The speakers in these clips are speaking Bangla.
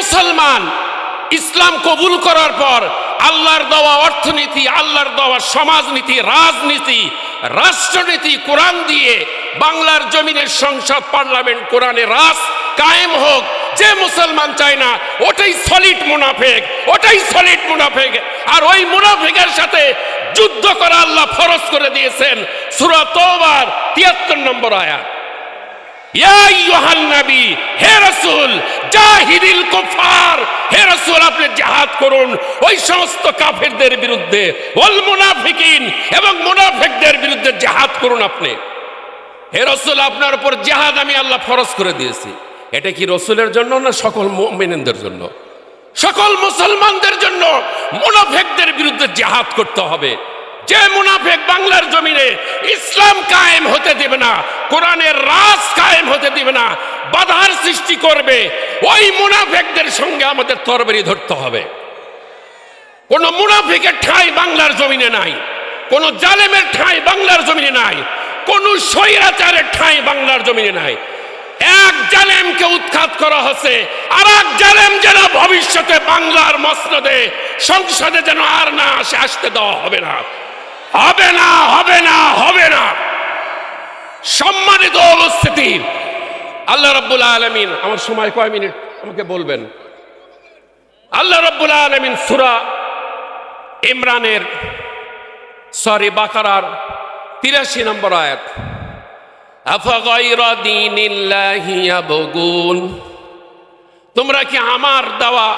মুসলমান ইসলাম কবুল করার পর আল্লাহর দেওয়া অর্থনীতি, আল্লাহর দেওয়া সমাজনীতি, রাজনীতি, রাষ্ট্রনীতি, কোরআন দিয়ে বাংলার জমিনের সংসদ, পার্লামেন্ট কোরআনে রাস কায়েম হোক। যে মুসলমান চায় না, ওটাই সলিড মুনাফেক, ওটাই সলিড মুনাফেক। আর ওই মুনাফেকের সাথে যুদ্ধ করা আল্লাহ ফরজ করে দিয়েছেন। সূরা তওবার 73 নম্বর আয়াত। হে রাসূল হে রাসূল, আপনি জিহাদ করুন। ওই সমস্ত কাফেরদের বিরুদ্ধে এবং বিরুদ্ধে করুন আপনি। হে রাসূল, আপনার উপর জিহাদ আমি আল্লাহ ফরজ করে দিয়েছি। এটা কি রসুলের জন্য না সকল মুমিনদের জন্য? সকল মুসলমানদের জন্য মুনাফেকদের বিরুদ্ধে জিহাদ করতে হবে। যে মুনাফেক বাংলার জমিনে ইসলাম কায়েম হতে দেবে না, কোরআনের রাজ কায়েম হতে দেবে না, বাধার সৃষ্টি করবে, ওই মুনাফেকদের সঙ্গে আমাদের তরবারি ধরতে হবে। কোন মুনাফিকের ঠাঁই বাংলার জমিনে নাই, কোন জালেমের ঠাঁই বাংলার জমিনে নাই, কোন স্বৈরাচারের ঠাঁই বাংলার জমিনে নাই। এক জালেমকে উৎখাত করা হচ্ছে আর এক জালেম যেন ভবিষ্যতে বাংলার মসনদে, সংসদে যেন আর না আসে, আসতে দেওয়া হবে না। হবে না হবে না হবে না। সম্মানিত অবস্থিতি আল্লাহ রব্বুল আলমিন, আমার সময় কয় মিনিট? আমাকে বলবেন। আল্লাহ রব্বুল আলমিন সুরা ইমরানের, সরি, বাকারার তিরাশি নম্বর আয়াত। তোমরা কি আমার দেওয়া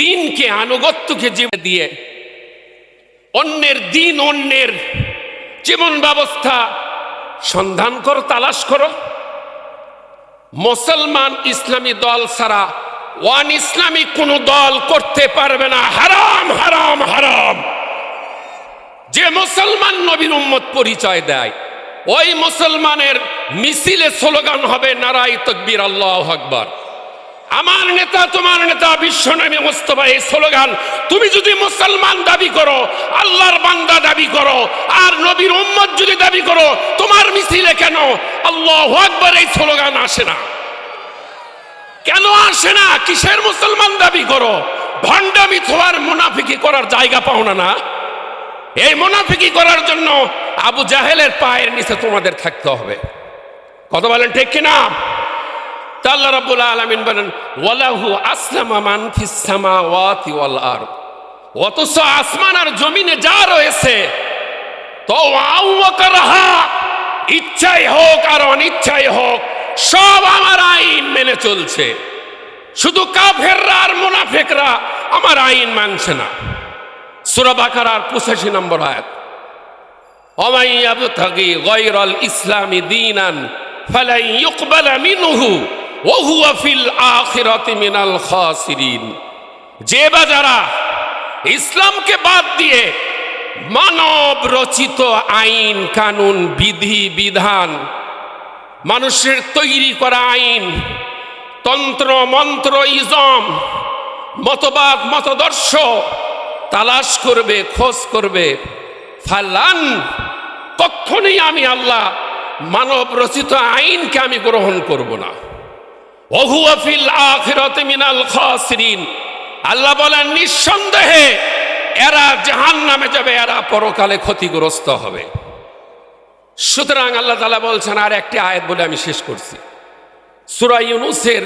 দিনকে, আনুগত্যকে জীবন দিয়ে অন্যের দিন, অন্যের জীবন ব্যবস্থা। সন্ধান করো, তালাশ করো। মুসলমান ইসলামী দল ছাড়া ওয়ান ইসলামী কোন দল করতে পারবে না। হারাম হারাম হারাম। যে মুসলমান নবীন উম্মত পরিচয় দেয়, ওই মুসলমানের মিছিলে স্লোগান হবে নারাই তকবীর, আল্লাহ আকবর। আমার নেতা, তোমার নেতা, বিশ্ব নামে মোস্তফা, এই স্লোগান, তুমি যদি মুসলমান দাবি করো, আল্লাহর বান্দা দাবি করো, আর নবীর উম্মত যদি দাবি করো, তোমার মিছিলে কেন? আল্লাহ আকবর, এই স্লোগান আসে না। কেন আসে না? কিসের মুসলমান দাবি করো? ভণ্ডামি থোয়ার মুনাফিকি করার জায়গা পাও না না? এই মুনাফিকি করার জন্য আবু জাহেলের পায়ের নিচে তোমাদের থাকতে হবে। কত বলেন ঠিক কিনা? তা আল্লাহ আলামিন বলেন, ওয়ালাহু আসলামা মান ফিস সামাওয়াতি ওয়াল আরদ। অথচ আসমান আর জমিনে যা রয়েছে তো আউয়াকারহা ইচ্ছাই হোক আর অনিচ্ছাই হোক, সব আমার আইন মেনে চলছে। শুধু কাফেররা আর মুনাফিকরা আমার আইন মানছে না। সূরা বাকারার 85 নম্বর আয়াত ওমাই ইয়াবতাগি গায়রাল ইসলামি দীনান ফালাই ইউকবালা মিনহু। ওয়া হুয়া ফিল আখিরাতি মিনাল খাসিরিন। যে বা যারা ইসলামকে বাদ দিয়ে মানব রচিত আইন, কানুন, বিধি, বিধান, মানুষের তৈরি করা আইন, তন্ত্র, মন্ত্র, ইজম, মতবাদ, মতদর্শ তালাশ করবে, খোঁজ করবে, ফালান, কখনই আমি আল্লাহ মানব রচিত আইনকে আমি গ্রহণ করব না। মিনাল আল্লাহ বলেন, নিঃসন্দেহে এরা জাহান নামে যাবে, এরা পরকালে ক্ষতিগ্রস্ত হবে। সুতরাং আল্লাহ তালা বলছেন, আর একটি আয়াত বলে আমি শেষ করছি। সুরা ইউনুসের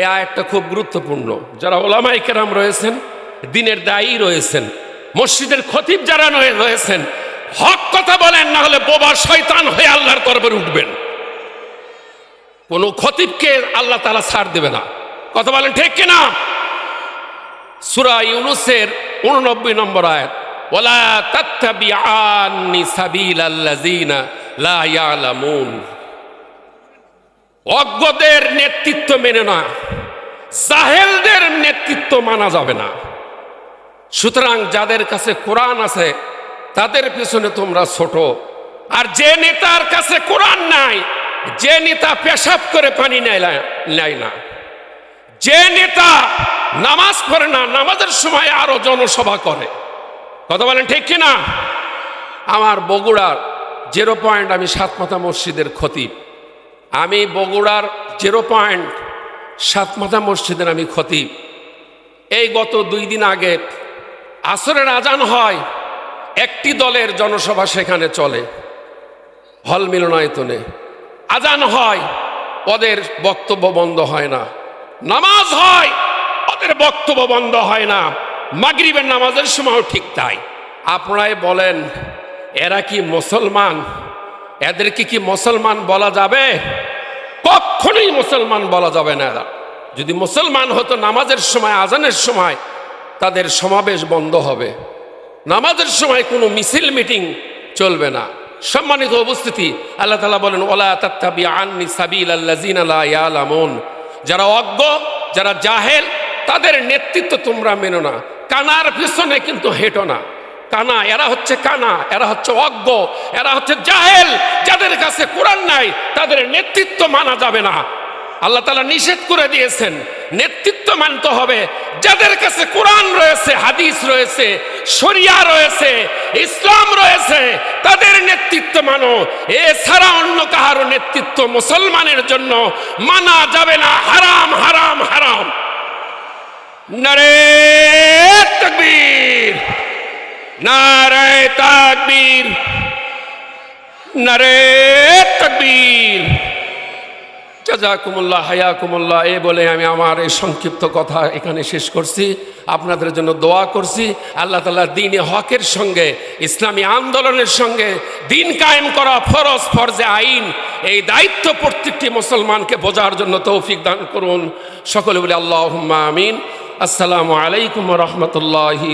এই আয়াতটা খুব গুরুত্বপূর্ণ। যারা ওলামাই কেরাম রয়েছেন, দিনের দায়ী রয়েছেন, মসজিদের খতিব যারা রয়েছেন হক কথা বলেন, না হলে বোবা শয়তান হয়ে আল্লাহর তরফে উঠবেন। কোন খতিবকে আল্লাহ তালা ছাড় দেবে না। কথা বলেন ঠিক কিনা? সুরা ইউনুসের উননব্বই নম্বর আয়াত ওলা তাত্তাবিআনি সাবিলাল্লাযিনা লা ইয়ালামুন। অজ্ঞদের নেতৃত্ব মেনে না, জাহেলদের নেতৃত্ব মানা যাবে না। সুতরাং যাদের কাছে কোরআন আছে, তাদের পিছনে তোমরা ছোট। আর যে নেতার কাছে কোরআন নাই যে নেতা পেশাব করে পানি নেয় না- যে নেতা নামাজ পড়ে না, নামাজের সময় আরও জনসভা করে। কথা বলেন ঠিক কিনা? আমার বগুড়ার জিরো পয়েন্ট আমি সাতমাথা মসজিদের খতিব। আমি বগুড়ার জিরো পয়েন্ট সাতমাথা মসজিদের আমি খতিব। এই গত দুই দিন আগে আসরের আজান হয়, একটি দলের জনসভা সেখানে চলে, হল মিলনায়তনে। আজান হয়, ওদের বক্তব্য বন্ধ হয় না। নামাজ হয়, ওদের বক্তব্য বন্ধ হয় না। মাগরিবের নামাজের সময়ও ঠিক তাই। আপনারাই বলেন, এরা কি মুসলমান? এদেরকে কি মুসলমান বলা যাবে? কখনোই মুসলমান বলা যাবে না এরা। যদি মুসলমান হতো নামাজের সময়, আজানের সময়, তাদের সমাবেশ বন্ধ হবে। নামাজের সময় কোনো মিছিল মিটিং চলবে না। সম্মানিত উপস্থিতি, আল্লাহ তালা বলেন, ওলা তাত্তাবি আননি সাবিল আল্লাজিন যারা অজ্ঞ, যারা জাহেল, তাদের নেতৃত্ব তোমরা মেনো না। কানার পিছনে কিন্তু হেঁটো না। কানা, এরা হচ্ছে কানা, এরা হচ্ছে অজ্ঞ, এরা হচ্ছে জাহেল। যাদের কাছে কোরআন নাই, তাদের নেতৃত্ব মানা যাবে না। আল্লাহ তালা নিষেধ করে দিয়েছেন। নেতৃত্ব মানতে হবে। যাদের কাছে কোরআন রয়েছে, হাদিস রয়েছে, শরিয়া রয়েছে, ইসলাম রয়েছে, তাদের নেতৃত্ব মানো। এছাড়া অন্য কাহারও নেতৃত্ব মুসলমানের জন্য মানা যাবে না। হারাম হারাম হারাম। নারে তকবীর। নারে তাকবীর। নারে তকবীর। জাজাকুমুল্লাহ হায়াকুমুল্লাহ, এ বলে আমি আমার এই সংক্ষিপ্ত কথা এখানে শেষ করছি। আপনাদের জন্য দোয়া করছি। আল্লাহ তালা দিন হকের সঙ্গে, ইসলামী আন্দোলনের সঙ্গে দিন কায়েম করা ফরজ, ফরজে আইন, এই দায়িত্ব প্রত্যেকটি মুসলমানকে বোঝার জন্য তৌফিক দান করুন। সকলে বলে আল্লাহ আমিন। আসসালামু আলাইকুম রহমতুল্লাহি